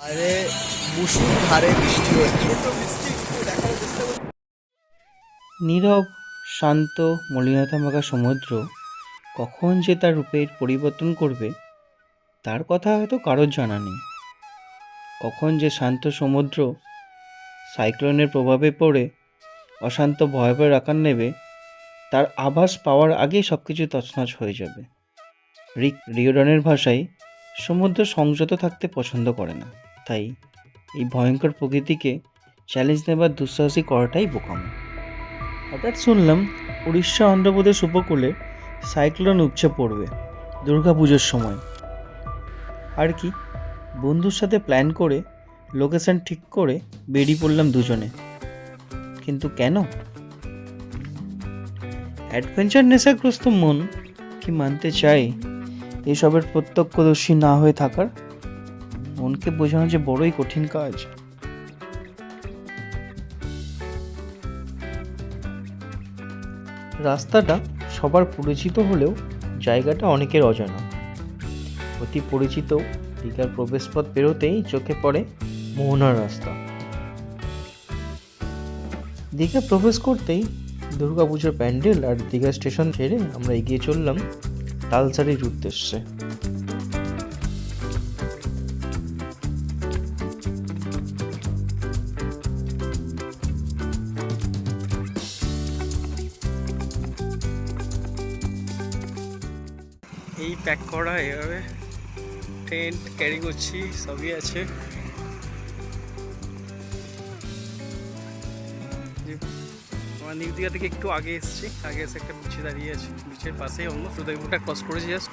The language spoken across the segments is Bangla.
আরে মুসুর ধারে বৃষ্টি হচ্ছে। নীরব, শান্ত মলিনতা মাখা সমুদ্র কখন যে তার রূপের পরিবর্তন করবে, তার কথা হয়তো কারোর জানা নেই। কখন যে শান্ত সমুদ্র সাইক্লোনের প্রভাবে পড়ে, অশান্ত ভয়াবহ আকার নেবে, তার আভাস পাওয়ার আগেই সব কিছু তছনছ হয়ে যাবে। রিক, রিওডনের ভাষায় সমুদ্র সংযত থাকতে পছন্দ করে না। তাই এই ভয়ঙ্কর প্রকৃতিকে চ্যালেঞ্জ নেবার দুঃসাহসী করাটাই বোকাম। হঠাৎ শুনলাম উড়িষ্যা অন্ধ্রপ্রদেশ উপকূলে সাইক্লোন উপচে পড়বে দুর্গাপুজোর সময়। আর কি? বন্ধুর সাথে প্ল্যান করে লোকেশন ঠিক করে বেরিয়ে পড়লাম দুজনে। কিন্তু কেন? অ্যাডভেঞ্চার নেশাগ্রস্ত মন কি মানতে চায় এসবের প্রত্যক্ষদর্শী না হয়ে থাকার? মনকে বোঝানো যে বড়ই কঠিন কাজ। রাস্তাটা সবার পরিচিত হলেও জায়গাটা অনেকের অজানা। অতি পরিচিত দীঘার প্রবেশপথ পেরোতেই চোখে পড়ে মোহনার রাস্তা। দীঘা প্রবেশ করতেই দুর্গাপুজোর প্যান্ডেল আর দীঘা স্টেশন ছেড়ে আমরা এগিয়ে চললাম তালসারির উদ্দেশ্যে। প্যাক করা এভাবে টেন্ট ক্যারি করছি, সবই আছে। আমরা নিউ দীঘা থেকে একটু আগে এসেছি, আগে এসে একটা বিচে দাঁড়িয়ে আছি। বিচের পাশেই অলমোস্ট উদয়পুরটা ক্রস করেছি জাস্ট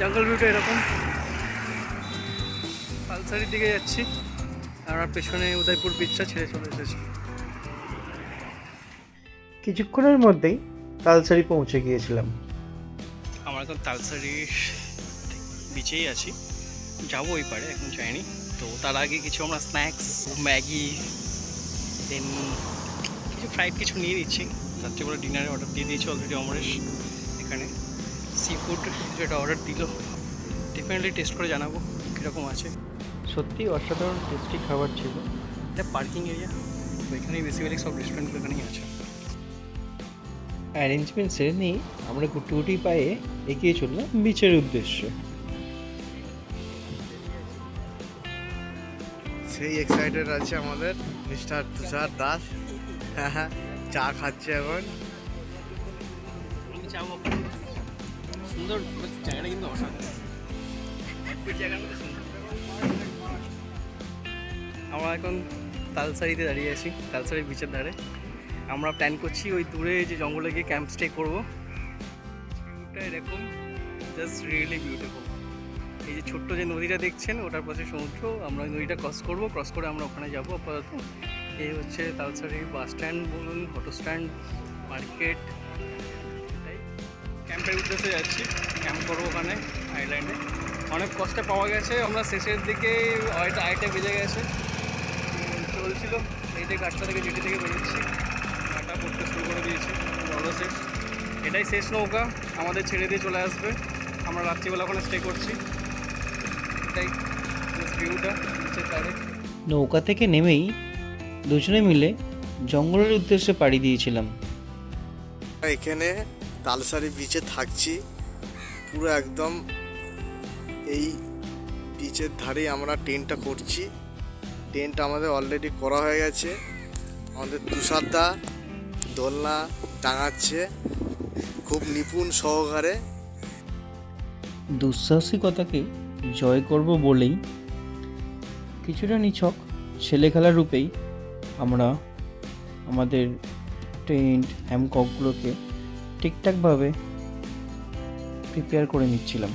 জঙ্গল ভিউটা এরকম। পালসারির দিকে যাচ্ছি। আমরা পেছনে উদয়পুর বিচটা ছেড়ে চলে এসেছি। কিছুক্ষণের মধ্যেই তালসারি পৌঁছে গিয়েছিলাম। আমরা এখন তালসারির বিচেই আছি। যাব ওই পারে এখন যাইনি। তো তার আগে কিছু আমরা স্ন্যাক্স ম্যাগি দেন কিছু ফ্রাইড কিছু নিয়ে নিচ্ছি। রাত্রিবেলা ডিনারে অর্ডার দিয়ে দিয়েছি অলরেডি অমরেশ এখানে। সি ফুড যেটা অর্ডার দিল ডেফিনেটলি টেস্ট করে জানাব কীরকম আছে। সত্যি অসাধারণ টেস্টি খাবার ছিল। এটা পার্কিং এরিয়া তো এখানেই বেসিক্যালি সব রেস্টুরেন্টগুলো এখানেই আছে। অ্যারেঞ্জমেন্ট সেরে নিয়ে আমরা গুটি গুটি পায়ে এগিয়ে চললাম বিচের উদ্দেশ্যে। সেই এক্সাইটেড আছে আমাদের মিস্টার তুষার দাস। হ্যাঁ চা খাচ্ছে এখন। সুন্দর জায়গাটা কিন্তু আমরা এখন তালসারিতে দাঁড়িয়ে আছি তালসারি বিচের ধারে। আমরা প্ল্যান করছি ওই দূরে যে জঙ্গলে গিয়ে ক্যাম্প স্টে করব। ভিউটা এরকম জাস্ট রিয়েলি বিউটিফুল এই যে ছোট্ট যে নদীটা দেখছেন, ওটার পাশে সমুদ্র, আমরা নদীটা ক্রস করব ক্রস করে আমরা ওখানে যাব আপাতত। এই হচ্ছে তালসারি বাস স্ট্যান্ড বলুন অটো স্ট্যান্ড মার্কেট ক্যাম্পের উদ্দেশ্যে যাচ্ছি। ক্যাম্প করব ওখানে আইল্যান্ডে অনেক কষ্টে পাওয়া গেছে, আমরা শেষের দিকে আড়াইটা আড়াইটে বেজে গেছে। চলছিল, এইটাই গাছটা থেকে জিটি থেকে বেরোচ্ছি। শুরু করে দিয়েছি বড় শেষ। এটাই শেষ নৌকা আমাদের ছেড়ে দিয়ে চলে আসবে। আমরা রাত্রিবেলা ওখানে স্টে করছি। এটাই ভিউটা নিচের তারে নৌকা থেকে নেমেই দুজনে মিলে জঙ্গলের উদ্দেশ্যে পাড়ি দিয়েছিলাম। এখানে তালসারি বিচে থাকছি। পুরো একদম এই বিচের ধারেই আমরা টেন্টটা করছি। টেন্ট আমাদের অলরেডি করা হয়ে গেছে। আমাদের তুষারদা দোলনা টাঙাচ্ছে। খুব নিপুণ সহকারে। দুঃসাহসিকতাকে জয় করব বলেই কিছুটা নিছক ছেলে খেলার রূপেই আমরা আমাদের টেন্ট হ্যামককগুলোকে ঠিকঠাকভাবে প্রিপেয়ার করে নিচ্ছিলাম।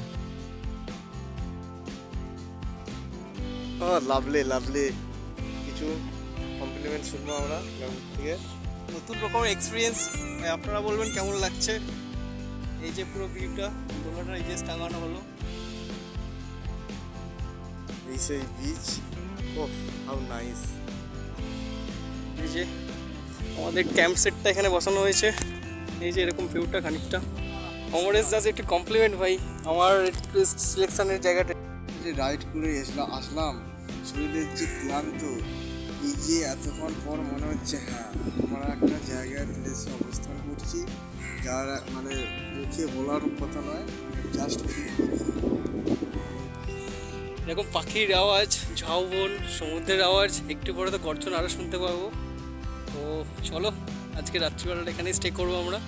Lovely lovely. কিছু কমপ্লিমেন্ট শুনব আমরা থেকে। নতুন রকমের এক্সপিরিয়েন্স আপনারা বলবেন কেমন লাগছে? এই যে পুরো ভিউটা দোলাটা এই যে টাঙানো হলো। এই সেই বিচ ও হাউ নাইস এই যে আমাদের ক্যাম্প সেটটা এখানে বসানো হয়েছে। এই যে এরকম ভিউটা খানিকটা। অমরেশ দাস, একটু কমপ্লিমেন্ট ভাই, আমার সিলেকশনের জায়গাটা। যে রাইড করে এসলাম আসলাম। শরীরের যে ক্লান্ত যে এতক্ষণ পর মনে হচ্ছে হ্যাঁ আমরা একটা জায়গায় প্লেসে অবস্থান করছি, যার মানে মুখে বলার কথা নয় জাস্ট ফিল এরকম পাখির আওয়াজ ঝাউবন সমুদ্রের আওয়াজ, একটু পরে তো গর্জন আরও শুনতে পাবো। তো চলো, আজকে রাত্রিবেলাটা এখানে স্টে করব আমরা।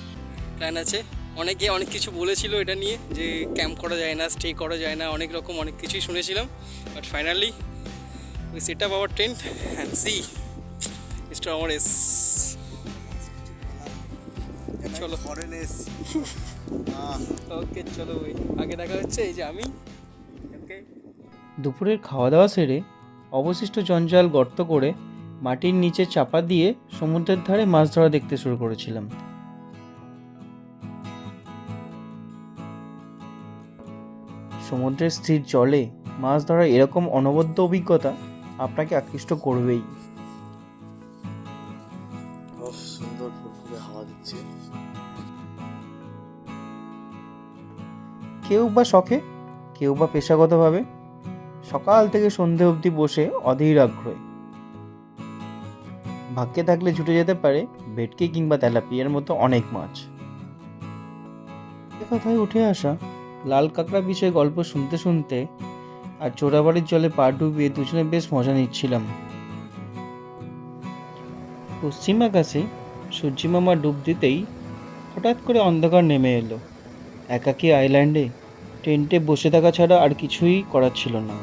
প্ল্যান আছে। অনেকে অনেক কিছু বলেছিল এটা নিয়ে, যে ক্যাম্প করা যায় না স্টে করা যায় না, অনেক রকম অনেক কিছুই শুনেছিলাম। But finally we set up our tent and see mister আমার এস চলো। ওকে চলো আগে দেখা হচ্ছে এই যে আমি দুপুরের খাওয়া দাওয়া সেরে অবশিষ্ট জঞ্জাল গর্ত করে মাটির নিচে চাপা দিয়ে সমুদ্রের ধারে মাছ ধরা দেখতে শুরু করেছিলাম। সমুদ্রের স্থির জলে মাছ ধরার এরকম অনবদ্য অভিজ্ঞতা আপনাকে আকৃষ্ট করবেই। সুন্দর ফুলফুলে হাওয়া দিচ্ছে। কেউ বা শখে কেউ বা পেশাগতভাবে সকাল থেকে সন্ধে অবধি বসে অধীর আগ্রহে। ভাগ্যে থাকলে ছুটে যেতে পারে ভেটকি কিংবা তেলাপিয়ার মতো অনেক মাছ। কথায় উঠে আসা লাল কাঁকড়া বিষয়ে গল্প শুনতে শুনতে আর চোরাবাড়ির জলে পা ডুবিয়ে দুজনে বেশ মজা নিচ্ছিলাম। পশ্চিম আকাশে সূর্যিমামা ডুব দিতেই হঠাৎ করে অন্ধকার নেমে এলো। একাকী আইল্যান্ডে টেন্টে বসে থাকা ছাড়া আর কিছুই করার ছিল না।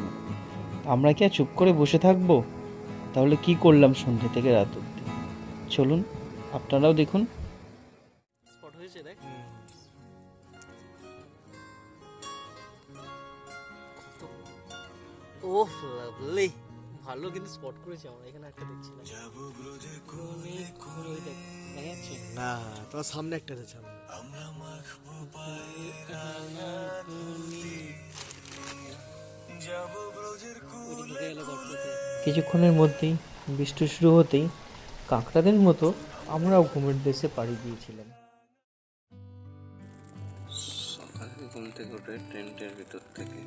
আমরা কি আর চুপ করে বসে থাকব? তাহলে কি করলাম সন্ধ্যে থেকে রাত অব্দি চলুন আপনারাও দেখুন। স্পট হয়েছে দেখ। ওহ লাভলি ভালো কিন্তু স্পট করেছি আমরা এখানে একটা দেখছিলাম? না তোমার সামনে একটা আছে। কিছুক্ষণের মধ্যেই বৃষ্টি শুরু হতেই কাঁকড়াদের মতো আমরাও ঘুমের দেশে পাড়ি দিয়েছিলাম। সকালে ঘুম থেকে উঠে টেন্টের ভিতর থেকে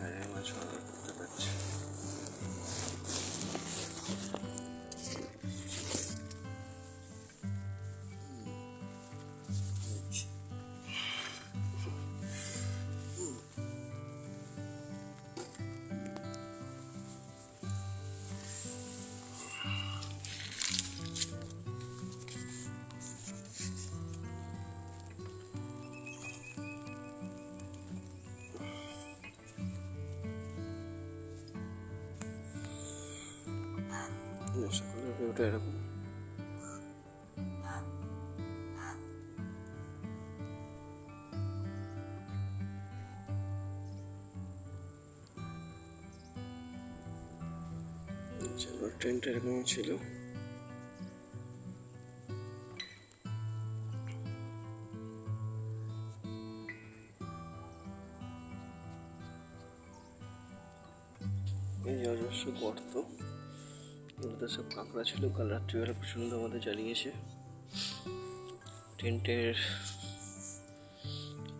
বাইরে মাছ অর্ডার করতে পারছি ভিউটা এরকম। ট্রেনটা এরকম ছিল। এই অজস্র গর্ত। এগুলোতে সব কাঁকড়া ছিল, কাল রাত্রিবেলা প্রচণ্ড আমাদের জ্বালিয়েছে। টেন্টের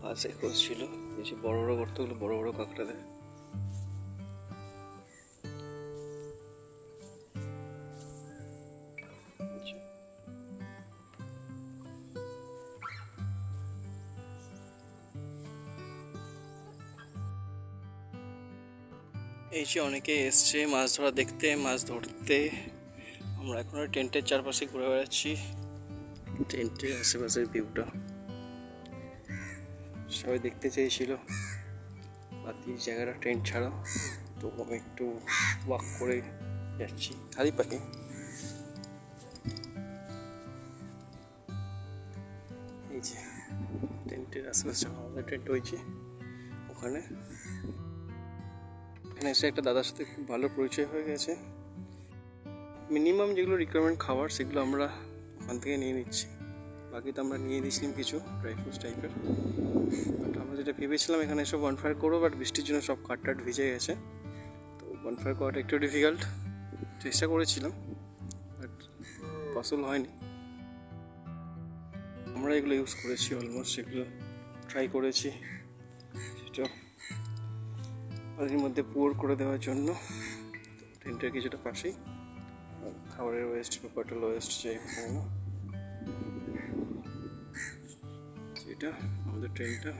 পাশে খোঁজ ছিল, এই যে বড় বড় গর্তগুলো, বড় বড় কাঁকড়া দেয় এই অনেকে এসছে মাছ ধরা দেখতে, মাছ ধরতে। আমরা এখন টেন্টের চারপাশে ঘুরে বেড়াচ্ছি। টেন্টের আশেপাশের ভিউটা সবাই দেখতে চেয়েছিল, বাকি জায়গাটা টেন্ট ছাড়া। তো আমি একটু ওয়াক করে যাচ্ছি। খালি পাখি। এই যে, টেন্টের আশেপাশে আমাদের টেন্ট হয়েছে। ওখানে এখানে এসে একটা দাদার সাথে খুব ভালো পরিচয় হয়ে গেছে। মিনিমাম যেগুলো রিকোয়ারমেন্ট খাবার সেগুলো আমরা ওখান থেকে নিয়ে নিচ্ছি। বাকি তো আমরা নিয়ে দিয়েছিলাম কিছু ড্রাই ফ্রুটস টাইপের বাট আমরা যেটা ভেবেছিলাম, এখানে এসব বনফায়ার করব বাট বৃষ্টির জন্য সব কাঠ টাট ভিজে গেছে। তো বনফায়ার করাটা একটু ডিফিকাল্ট চেষ্টা করেছিলাম বাট পসিবল হয়নি। আমরা এগুলো ইউজ করেছি অলমোস্ট এগুলো ট্রাই করেছি। ওদের মধ্যে পোর করে দেওয়ার জন্য। টেন্টের কিছুটা পাশেই। খাবারের ওয়েস্ট পেট্রোল ওয়েস্ট যে যেটা আমাদের ট্রেনটা।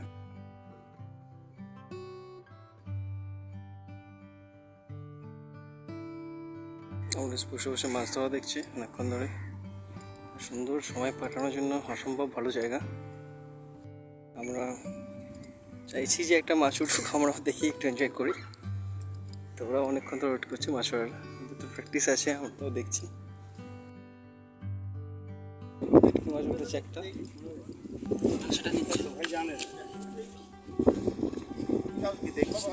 আমরা বসে বসে মাছ ধরা দেখছি অনেকক্ষণ ধরে। সুন্দর সময় কাটানোর জন্য অসম্ভব ভালো জায়গা। আমরা চাইছি যে একটা মাছ উঠুক আমরা দেখি একটু এনজয় করি। তো ওরা অনেকক্ষণ ধরে ওয়েট করছি মাছ আমাদের তো প্র্যাকটিস আছে আমরা তো দেখছি। মাছ উঠেছে একটা। সেটা নিচ্ছি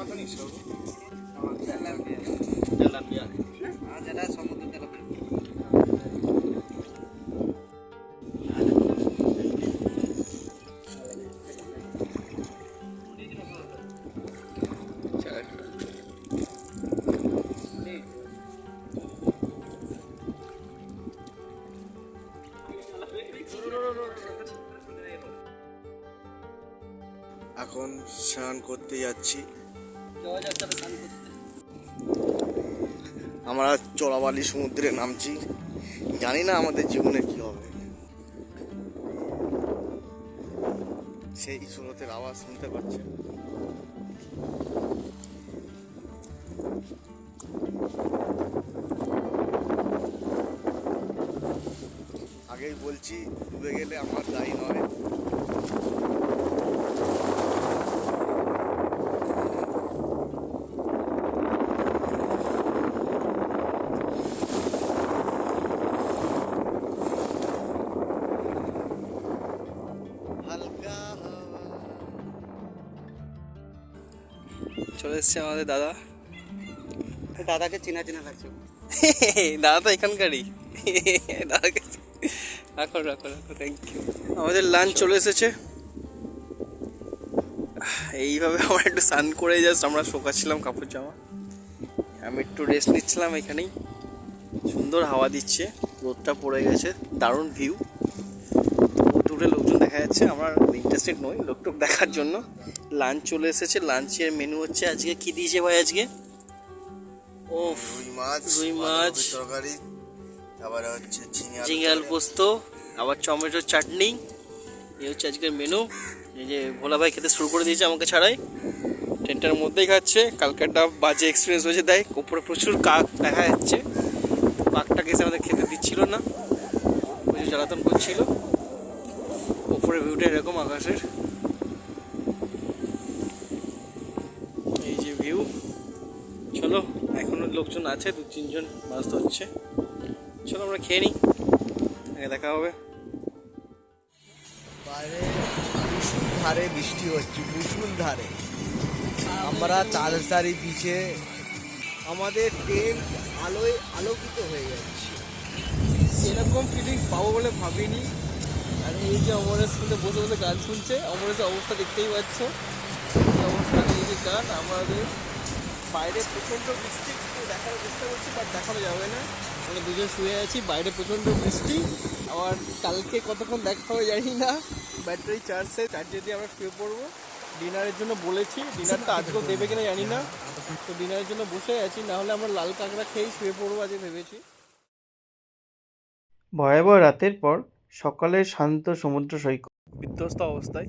এখন করতে যাচ্ছি। আমরা চোরাবালি সমুদ্রে নামছি। জানি না আমাদের জীবনে কি হবে। সেই স্রোতের আওয়াজ শুনতে পাচ্ছেন। আগেই বলছি ডুবে গেলে আমার দায়ী নয়। চলে এসছে আমাদের দাদা। দাদাকে চেনা চেনা লাগছে। দাদা তো এখানকারই। দাদাকে রাখো রাখো রাখো থ্যাংক ইউ আমাদের লাঞ্চ চলে এসেছে। এইভাবে আমরা একটু স্নান করে জাস্ট আমরা শোকাচ্ছিলাম কাপড় জামা। আমি একটু রেস্ট নিচ্ছিলাম এখানেই। সুন্দর হাওয়া দিচ্ছে। রোদটা পড়ে গেছে। দারুণ ভিউ দেখা যাচ্ছে আমরা ইন্টারেস্টেড নই লোকটোক দেখার জন্য। লাঞ্চ চলে এসেছে লাঞ্চের মেনু হচ্ছে আজকে কি দিয়েছে ভাই আজকে? ও রুই মাছ রুই মাছ। তরকারি তারপরে হচ্ছে ঝিঙে আলু পোস্ত আবার টমেটোর চাটনি। এই হচ্ছে আজকের মেনু এই যে ভোলা ভাই খেতে শুরু করে দিয়েছে আমাকে ছাড়াই। ট্রেনটার মধ্যেই খাচ্ছে কালকে একটা বাজে এক্সপিরিয়েন্স হয়েছে দেয় উপরে প্রচুর কাক দেখা যাচ্ছে। কাকটাকে এসে আমাদের খেতে দিচ্ছিল না প্রচুর জ্বালাতন করছিল। উপরে ভিউটা এরকম আকাশের। এই যে ভিউ চলো, এখনও লোকজন আছে, দু তিনজন মাছ ধরছে। চলো আমরা খেয়ে নিই, আগে দেখা হবে। বাইরে ধারে বৃষ্টি হচ্ছে মুসুল ধারে। আমরা তালসারি বিচে আমাদের ট্রেন আলোয় আলোকিত হয়ে যাচ্ছে। এরকম ফিলিংস পাবো বলে ভাবিনি। আর এই যে অমরের সাথে বসে বসে গান শুনছে অমরের অবস্থা দেখতেই পাচ্ছ। অবস্থা, এই যে গান, আমাদের বাইরে প্রচণ্ড বৃষ্টি দেখার চেষ্টা করছি বাট দেখানো যাবে না। আমরা দুজন শুয়ে আছি, বাইরে প্রচণ্ড বৃষ্টি। আবার কালকে কতক্ষণ দেখা হবে জানি না ব্যাটারি চার্জে চার্জে দিয়ে আমরা শুয়ে পড়ব। ডিনারের জন্য বলেছি, ডিনারটা আজকেও দেবে কিনা জানি না। তো ডিনারের জন্য বসে আছি, না হলে আমরা লাল কাঁকড়া খেয়েই শুয়ে পড়ব আজকে ভেবেছি। ভয়াবহ রাতের পর সকালে শান্ত সমুদ্র সৈকত। বিধ্বস্ত অবস্থায়।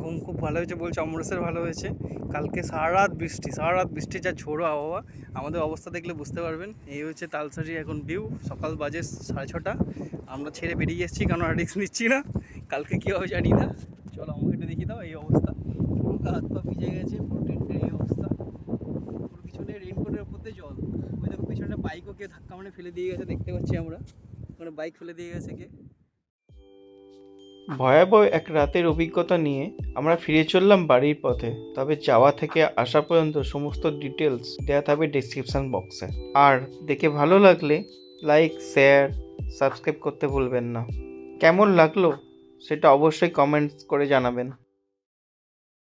ঘুম খুব ভালো হয়েছে বলছে অমরেশের ভালো হয়েছে। কালকে সারা রাত বৃষ্টি সারা রাত বৃষ্টি যা ঝোড়ো আবহাওয়া আমাদের অবস্থা দেখলে বুঝতে পারবেন। এই হচ্ছে তালসারি এখন ভিউ সকাল বাজে সাড়ে ছটা। আমরা ছেড়ে বেরিয়ে এসেছি কারণ আর রিস্ক নিচ্ছি না। কালকে কী হবে জানি না। চলো আমাকে একটু দেখিয়ে দাও এই অবস্থা। পুরো গা হাত পা ভিজে গেছে পুরো টেন্টের এই অবস্থা। পুরো পিছনে রেনকোটের উপর দিয়ে জল। ওই দেখো পিছনে বাইকও কেউ ধাক্কা মানে ফেলে দিয়ে গেছে দেখতে পাচ্ছি আমরা। বাইক দিয়ে গেছে কে? ভয়াবহ এক রাতের অভিজ্ঞতা নিয়ে আমরা ফিরে চললাম বাড়ির পথে, তবে যাওয়া থেকে আসা পর্যন্ত সমস্ত ডিটেলস দেওয়া থাকবে ডিসক্রিপশান বক্সে আর দেখে ভালো লাগলে লাইক শেয়ার সাবস্ক্রাইব করতে ভুলবেন না। কেমন লাগল সেটা অবশ্যই কমেন্টস করে জানাবেন।